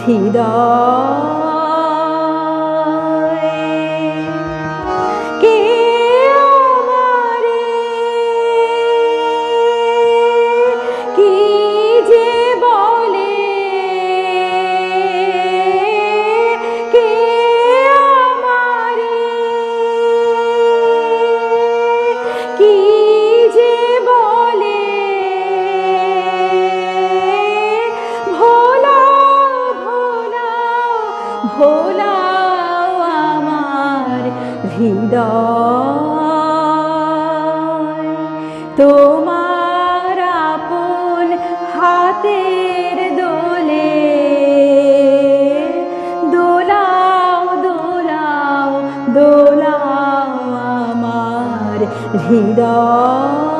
হৃদয় thì đó.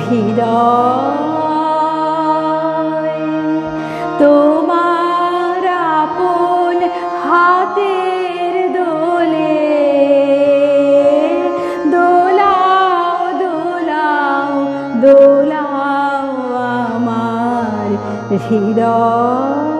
হৃদয়। তোমার হাতের দোলে দোলাও দোলাও দোলাও আমার হৃদয়।